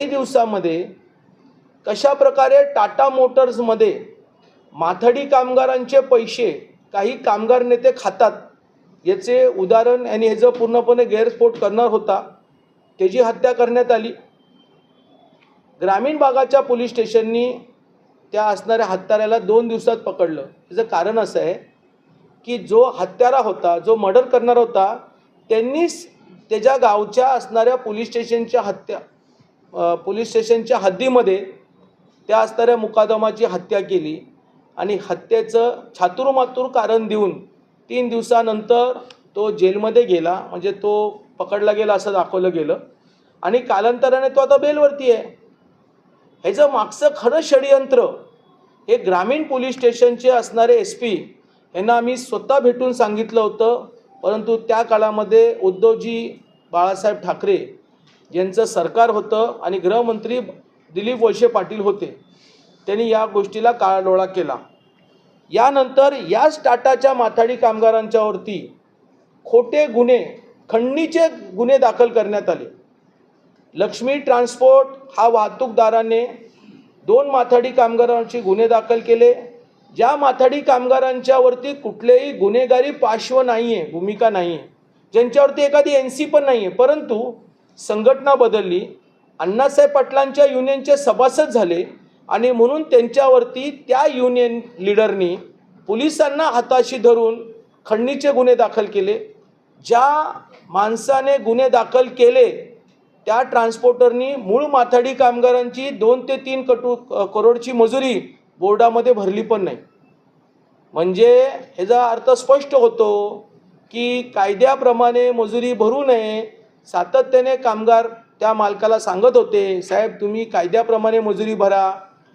काही दिवसामध्ये कशा प्रकारे टाटा मोटर्समध्ये माथडी कामगारांचे पैसे काही कामगार नेते खातात याचे उदाहरण आणि ह्याचं पूर्णपणे गैरस्फोट करणार होता त्याची हत्या करण्यात आली. ग्रामीण भागाच्या पोलीस स्टेशननी त्या असणाऱ्या हत्याराला दोन दिवसात पकडलं. त्याचं कारण असं आहे की जो हत्यारा होता जो मर्डर करणार होता त्यांनीच त्याच्या गावच्या असणाऱ्या पोलीस स्टेशनच्या हत्या पोलीस स्टेशनच्या हद्दीमध्ये त्या असणाऱ्या मुकादमाची हत्या केली आणि हत्येचं छातुरमातुर कारण देऊन तीन दिवसानंतर तो जेलमध्ये गेला म्हणजे तो पकडला गेला असं दाखवलं गेलं. आणि कालांतराने तो आता बेलवरती आहे. ह्याचं मागचं खरं षडयंत्र हे ग्रामीण पोलीस स्टेशनचे असणारे एस पी यांना आम्ही स्वतः भेटून सांगितलं होतं परंतु त्या काळामध्ये उद्धवजी बाळासाहेब ठाकरे यांचं सरकार होतं आणि गृहमंत्री दिलीप वळसे पाटील होते. त्यांनी या गोष्टीला काळाडोळा केला. यानंतर याच टाटाच्या माथाडी कामगारांच्यावरती खोटे गुन्हे खंडणीचे गुन्हे दाखल करण्यात आले. लक्ष्मी ट्रान्सपोर्ट हा वाहतूकदाराने दोन माथाडी कामगारांचे गुन्हे दाखल केले. ज्या माथाडी कामगारांच्यावरती कुठलेही गुन्हेगारी पार्श्व नाही आहे भूमिका नाही आहे ज्यांच्यावरती एखादी एन सी पण नाही आहे परंतु संघटना बदलली अण्णासाहेब पाटलांच्या युनियनचे सभासद झाले आणि म्हणून त्यांच्यावरती त्या युनियन लीडरनी पोलिसांना हाताशी धरून खंडणीचे गुन्हे दाखल केले. ज्या माणसाने गुन्हे दाखल केले त्या ट्रान्सपोर्टरनी मूळ माथाडी कामगारांची दोन ते तीन कटू करोडची मजुरी बोर्डामध्ये भरली पण नाही. म्हणजे ह्याचा अर्थ स्पष्ट होतो की कायद्याप्रमाणे मजुरी भरू नये सातत्याने कामगार त्या मालकाला सांगत होते साहेब तुम्ही कायद्याप्रमाणे मजुरी भरा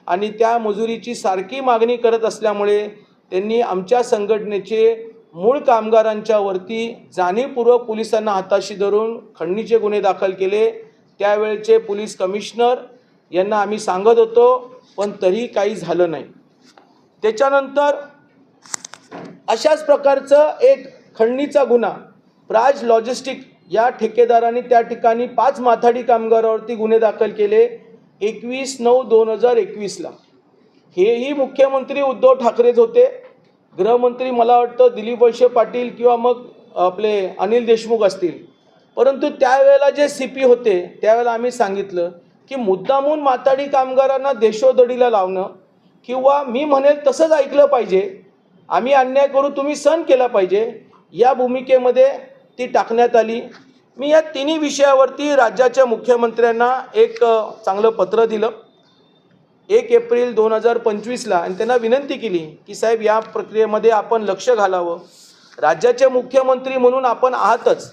आणि त्या मजुरीची सारखी मागणी करत असल्यामुळे त्यांनी आमच्या संघटनेचे मूळ कामगारांच्यावरती जाणीवपूर्वक पोलिसांना हाताशी धरून खंडणीचे गुन्हे दाखल केले. त्यावेळेचे पोलीस कमिशनर यांना आम्ही सांगत होतो पण तरी काही झालं नाही. त्याच्यानंतर अशाच प्रकारचं एक खंडणीचा गुन्हा प्राज लॉजिस्टिक या ठेकेदाराने त्या ठिकाणी पाच माथाडी कामगारावरती गुन्हे दाखल केले. एकवीस नऊ दोन हजार एकवीसला. हेही मुख्यमंत्री उद्धव ठाकरेच होते. गृहमंत्री मला वाटतं दिलीप वळसे पाटील किंवा मग आपले अनिल देशमुख असतील. परंतु त्यावेळेला जे सी पी होते त्यावेळेला आम्ही सांगितलं की मुद्दामून माथाडी कामगारांना देशोदडीला लावणं किंवा मी म्हणेल तसंच ऐकलं पाहिजे. आम्ही अन्याय करू तुम्ही सण केला पाहिजे. या भूमिकेमध्ये ती टाकण्यात आली. मी या तिन्ही विषयावरती राज्याच्या मुख्यमंत्र्यांना एक चांगलं पत्र दिलं. एक एप्रिल दोन हजार पंचवीसला आणि त्यांना विनंती केली की साहेब या प्रक्रियेमध्ये आपण लक्ष घालावं. राज्याचे मुख्यमंत्री म्हणून आपण आहातच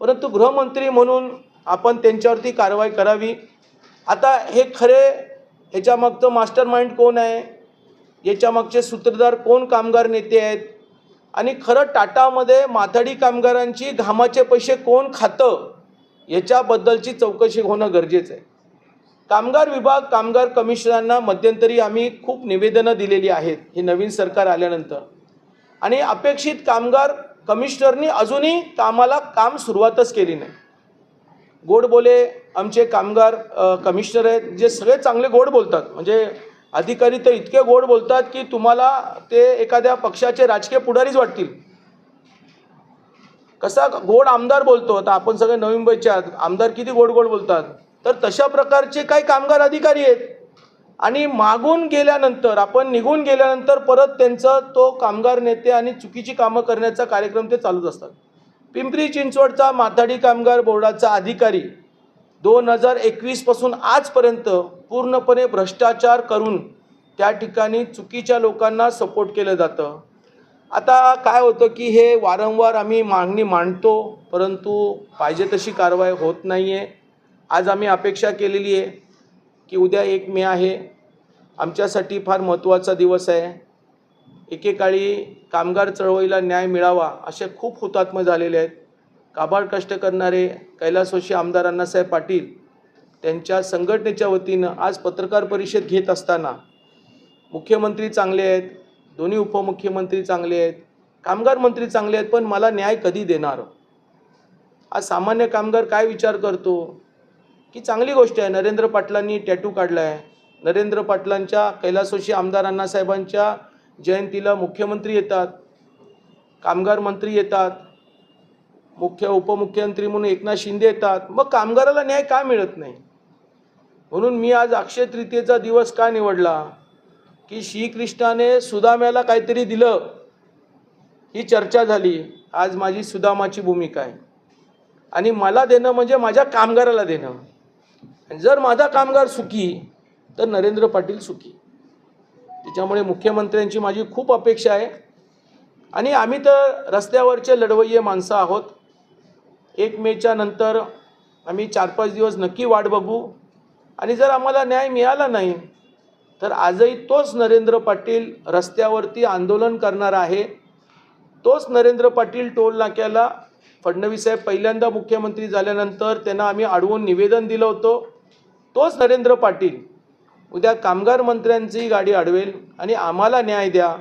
परंतु गृहमंत्री म्हणून आपण त्यांच्यावरती कारवाई करावी. आता हे खरे ह्याच्यामागचं मास्टर माइंड कोण आहे? याच्यामागचे सूत्रधार कोण कामगार नेते आहेत? आणि खरं टाटामध्ये माथाडी कामगारांची घामाचे पैसे कोण खातं याच्याबद्दलची चौकशी होणं गरजेचं आहे. कामगार विभाग कामगार कमिशनरांना मध्यंतरी आम्ही खूप निवेदनं दिलेली आहेत हे नवीन सरकार आल्यानंतर. आणि अपेक्षित कामगार कमिशनरनी अजूनही कामाला काम सुरुवातच केली नाही. गोड बोले आमचे कामगार कमिशनर आहेत जे सगळे चांगले गोड बोलतात. म्हणजे अधिकारी तर इतके गोड बोलतात की तुम्हाला ते एखाद्या पक्षाचे राजकीय पुढारीच वाटतील. कसा गोड आमदार बोलतो आता आपण सगळे नवी मुंबईचे आमदार किती गोड गोड बोलतात. तर तशा प्रकारचे काही कामगार अधिकारी आहेत. आणि मागून गेल्यानंतर आपण निघून गेल्यानंतर परत त्यांचं तो कामगार नेते आणि चुकीची कामं करण्याचा कार्यक्रम ते चालूच असतात. पिंपरी चिंचवडचा माथाडी कामगार बोर्डाचा अधिकारी दोन हजार एकवीसपासून आजपर्यंत पूर्णपणे भ्रष्टाचार करून त्या ठिकाणी चुकीच्या लोकांना सपोर्ट केलं जातं. आता काय होतं की हे वारंवार आम्ही मागणी मांडतो परंतु पाहिजे तशी कारवाई होत नाही आहे आज आम्ही अपेक्षा केलेली आहे की उद्या एक मे आहे. आमच्यासाठी फार महत्त्वाचा दिवस आहे. एकेकाळी कामगार चळवळीला न्याय मिळावा असे खूप हुतात्मा झालेले आहेत. काबाड कष्ट करणारे कैलासोशी आमदार अण्णासाहेब पाटील त्यांच्या संघटनेच्या वतीनं आज पत्रकार परिषद घेत असताना मुख्यमंत्री चांगले आहेत दोन्ही उपमुख्यमंत्री चांगले आहेत कामगार मंत्री चांगले आहेत पण मला न्याय कधी देणार? आज सामान्य कामगार काय विचार करतो? की चांगली गोष्ट आहे नरेंद्र पाटलांनी टॅटू काढला आहे नरेंद्र पाटलांच्या कैलासोशी आमदार अण्णासाहेबांच्या जयंतीला मुख्यमंत्री येतात कामगार मंत्री येतात. मुख्य उपमुख्यमंत्री म्हणून एकनाथ शिंदे येतात. मग कामगाराला न्याय का मिळत नाही? म्हणून मी आज अक्षय तृतीयेचा दिवस का निवडला? की श्रीकृष्णाने सुदाम्याला काहीतरी दिलं. ही चर्चा झाली. आज माझी सुदामाची भूमिका आहे. आणि मला देणं म्हणजे माझ्या कामगाराला देणं. जर माझा कामगार सुखी तर नरेंद्र पाटील सुखी. त्याच्यामुळे मुख्यमंत्र्यांची माझी खूप अपेक्षा आहे. आणि आम्ही तर रस्त्यावरचे लढवय्ये माणसं आहोत. एक मेच्या नंतर आम्ही चार पाच दिवस नक्की वाट बघू. आणि जर आम्हाला न्याय मिळाला नाही तर आजही तोच नरेंद्र पाटील रस्त्यावरती आंदोलन करणार आहे. तोच नरेंद्र पाटील टोल नाक्याला फडणवीस साहेब पहिल्यांदा मुख्यमंत्री झाल्यानंतर त्यांना आम्ही अडवून निवेदन दिलं होतं. तोच नरेंद्र पाटील उद्या कामगार मंत्र्यांची गाडी अडवेल आणि आम्हाला न्याय द्या.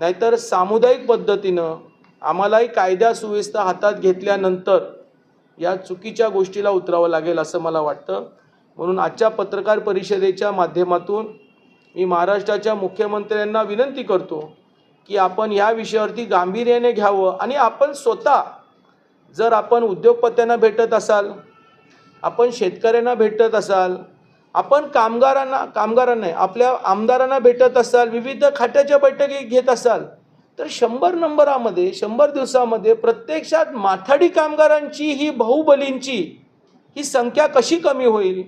नाहीतर सामुदायिक पद्धतीनं आम्हालाही कायदा सुव्यवस्था हातात घेतल्यानंतर या चुकीच्या गोष्टीला उतरावं लागेल असं मला वाटतं. म्हणून आजच्या पत्रकार परिषदेच्या माध्यमातून मी महाराष्ट्राच्या मुख्यमंत्र्यांना विनंती करतो की आपण या विषयावरती गांभीर्याने घ्यावं आणि आपण स्वतः जर आपण उद्योगपत्यांना भेटत असाल आपण शेतकऱ्यांना भेटत असाल आपण कामगारांना कामगारांना आपल्या आमदारांना भेटत असाल विविध खात्याच्या बैठकी घेत असाल तर शंभर नंबरामध्ये शंभर दिवसामध्ये प्रत्यक्षात माथाडी कामगारांची ही बहुबलींची ही संख्या कशी कमी होईल?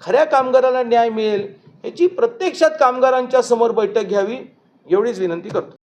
खऱ्या कामगाराला न्याय मिळेल याची प्रत्यक्षात कामगारांच्या समोर बैठक घ्यावी एवढीच विनंती करतो.